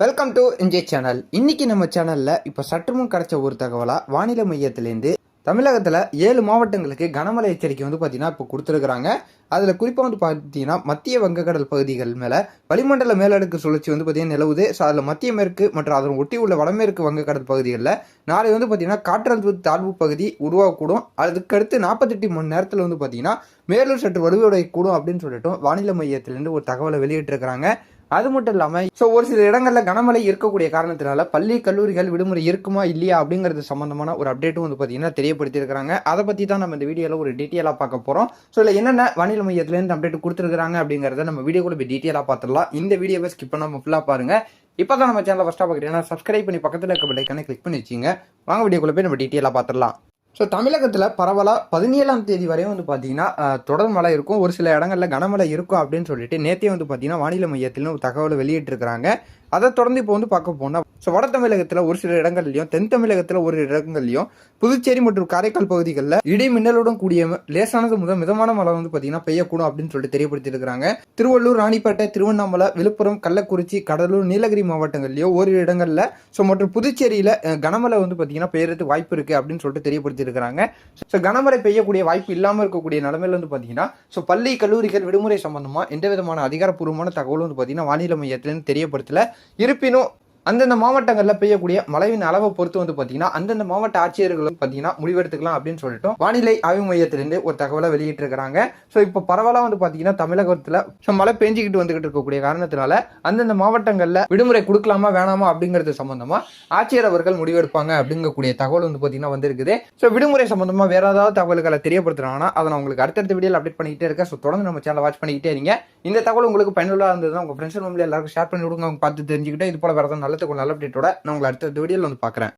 Welcome to NJ channel இன்னைக்கு நம்ம சேனலில் இப்போ சற்றுமுன் கிடைச்ச ஒரு தகவலாக வானிலை மையத்திலேருந்து தமிழகத்தில் ஏழு மாவட்டங்களுக்கு கனமழை எச்சரிக்கை வந்து பார்த்தீங்கன்னா இப்போ கொடுத்துருக்குறாங்க. அதில் குறிப்பாக வந்து பார்த்தீங்கன்னா மத்திய வங்கக்கடல் பகுதிகள் மேலே வளிமண்டல மேலடுக்கு சுழற்சி வந்து பார்த்தீங்கன்னா நிலவுது. ஸோ அதில் மத்திய மேற்கு மற்றும் அதன் ஒட்டி உள்ள வடமேற்கு வங்கக்கடல் பகுதிகளில் நாளை வந்து பார்த்தீங்கன்னா காற்றழுத்த தாழ்வு பகுதி உருவாகக்கூடும். அதுக்கடுத்து நாற்பத்தெட்டு மணி நேரத்தில் வந்து பார்த்தீங்கன்னா மேலும் சற்று வலுவடையக்கூடும் அப்படின்னு சொல்லிட்டு வானிலை மையத்திலேருந்து ஒரு தகவலை வெளியிட்டிருக்கிறாங்க. அது மட்டும் இல்லாமல் ஸோ ஒரு சில இடங்களில் கனமழை இருக்கக்கூடிய காரணத்தினால பள்ளி கல்லூரிகள் விடுமுறை இருக்குமா இல்லையா அப்படிங்கிறது சம்மந்தமான ஒரு அப்டேட்டும் வந்து பார்த்தீங்கன்னா தெரியப்படுத்தியிருக்கிறாங்க. அதை பற்றி தான் நம்ம இந்த வீடியோவில் ஒரு டீட்டெயிலாக பார்க்க போகிறோம் ஸோ இல்லை என்னென்ன வானிலை மையத்துலேருந்து அப்டேட் கொடுத்துருக்காங்க அப்படிங்கிறத நம்ம வீடியோக்குள்ள போய் டீட்டெயிலாக பார்த்துடலாம். இந்த வீடியோவை ஸ்கிப் பண்ணாமல் ஃபுல்லாக பாருங்கள் இப்போ தான் நம்ம சேனலை ஃபஸ்ட்டாக பார்க்குறீங்கன்னா சப்ஸ்கிரைப் பண்ணி பக்கத்தில் இருக்க பெல்லைக்கான கிளிக் பண்ணி வச்சுங்க வாங்க வீடியோக்குள்ளே போய் நம்ம டீட்டெயிலாக பார்த்துடலாம். ஸோ தமிழகத்தில் பரவலாக பதினேழாம் தேதி வரையும் வந்து பார்த்தீங்கன்னா தொடர் மழை இருக்கும். ஒரு சில இடங்களில் கனமழை இருக்கும் அப்படின்னு சொல்லிட்டு நேற்றே வந்து பார்த்தீங்கன்னா வானிலை மையத்திலும் தகவல் வெளியிட்டிருக்கிறாங்க. அதை தொடர்ந்து இப்போ வந்து பார்க்க போனால் ஸோ வட தமிழகத்தில் ஒரு சில இடங்கள்லையும் தென் தமிழகத்தில் ஒரு இடங்கள்லையும் புதுச்சேரி மற்றும் காரைக்கால் பகுதிகளில் இடி மின்னலுடன் கூடிய லேசானது முதல் மிதமான மழை வந்து பார்த்தீங்கன்னா பெய்யக்கூடும் அப்படின்னு சொல்லிட்டு தெரியப்படுத்தியிருக்கிறாங்க. திருவள்ளூர் ராணிப்பேட்டை திருவண்ணாமலை விழுப்புரம் கள்ளக்குறிச்சி கடலூர் நீலகிரி மாவட்டங்கள்லயோ ஓரிரு இடங்களில் ஸோ மற்றும் புதுச்சேரியில் கனமழை வந்து பார்த்தீங்கன்னா பெய்யறதுக்கு வாய்ப்பு இருக்குது அப்படின்னு சொல்லிட்டு தெரியப்படுத்தியிருக்கிறாங்க. ஸோ கனமழை பெய்யக்கூடிய வாய்ப்பு இல்லாமல் இருக்கக்கூடிய நிலைமையில வந்து பார்த்தீங்கன்னா ஸோ பள்ளி கல்லூரிகள் விடுமுறை சம்பந்தமாக எந்த விதமான அதிகாரப்பூர்வமான தகவலும் வந்து பார்த்தீங்கன்னா வானிலை மையத்திலேருந்து தெரியப்படுத்தல. இருப்பினும் அந்தந்த மாவட்டங்களில் பெய்யக்கூடிய மழையின் அளவை பொறுத்து வந்து பார்த்தீங்கன்னா அந்தந்த மாவட்ட ஆட்சியர்களும் பார்த்தீங்கன்னா முடிவெடுத்துக்கலாம் அப்படின்னு சொல்லிட்டு வானிலை ஆய்வு மையத்திலிருந்து ஒரு தகவலை வெளியிட்டிருக்கிறாங்க. ஸோ இப்போ பரவலாக வந்து பார்த்தீங்கன்னா தமிழகத்தில் ஸோ மழை பெஞ்சிக்கிட்டு வந்துகிட்டு இருக்கக்கூடிய காரணத்தினால அந்தந்த மாவட்டங்களில் விடுமுறை கொடுக்கலாமா வேணாமா அப்படிங்கிறது சம்பந்தமா ஆட்சியர் அவர்கள் முடிவெடுப்பாங்க அப்படிங்கக்கூடிய தகவல் வந்து பார்த்தீங்கன்னா வந்திருக்குது. ஸோ விடுமுறை சம்பந்தமாக வேற ஏதாவது தகவல்களை தெரியப்படுத்துறாங்கன்னா அதை நான் உங்களுக்கு அடுத்தடுத்த வீடியோவில் அப்டேட் பண்ணிக்கிட்டே இருக்கேன். ஸோ தொடர்ந்து நம்ம சேனலை வாட்ச் பண்ணிக்கிட்டே இருங்க. இந்த தகவல் உங்களுக்கு பயனுள்ளதாக இருந்ததுன்னா உங்கள் ஃப்ரெண்ட்ஸ் ஃபேமிலி எல்லாருக்கும் ஷேர் பண்ணி விடுங்க. அவங்க பார்த்து தெரிஞ்சுக்கிட்டு இது போல வேறு நல்ல தகவல் நல்ல அப்டேட்டோட நான் உங்களை அடுத்த வீடியோவில் வந்து பார்க்குறேன்.